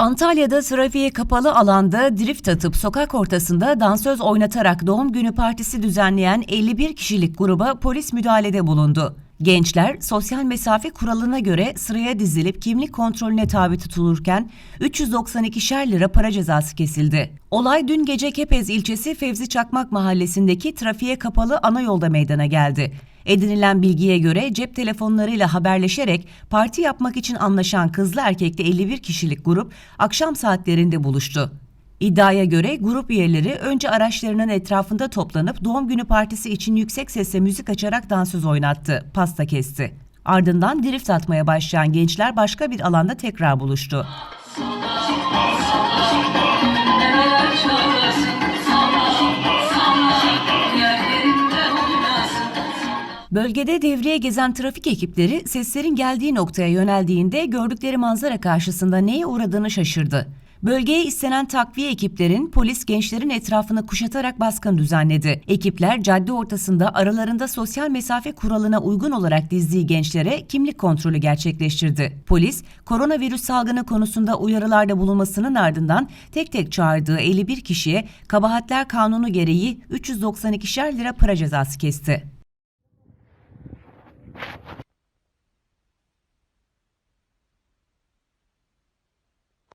Antalya'da trafiğe kapalı alanda drift atıp sokak ortasında dansöz oynatarak doğum günü partisi düzenleyen 51 kişilik gruba polis müdahalede bulundu. Gençler sosyal mesafe kuralına göre sıraya dizilip kimlik kontrolüne tabi tutulurken 392'şer lira para cezası kesildi. Olay dün gece Kepez ilçesi Fevzi Çakmak mahallesindeki trafiğe kapalı ana yolda meydana geldi. Edinilen bilgiye göre cep telefonlarıyla haberleşerek parti yapmak için anlaşan kızlı erkekli 51 kişilik grup akşam saatlerinde buluştu. İddiaya göre grup üyeleri önce araçlarının etrafında toplanıp doğum günü partisi için yüksek sesle müzik açarak dansöz oynattı, pasta kesti. Ardından drift atmaya başlayan gençler başka bir alanda tekrar buluştu. Bölgede devreye gezen trafik ekipleri seslerin geldiği noktaya yöneldiğinde gördükleri manzara karşısında neye uğradığını şaşırdı. Bölgeye istenen takviye ekiplerin polis gençlerin etrafını kuşatarak baskın düzenledi. Ekipler cadde ortasında aralarında sosyal mesafe kuralına uygun olarak dizdiği gençlere kimlik kontrolü gerçekleştirdi. Polis, koronavirüs salgını konusunda uyarılarda bulunmasının ardından tek tek çağırdığı 51 kişiye kabahatler kanunu gereği 392'şer lira para cezası kesti.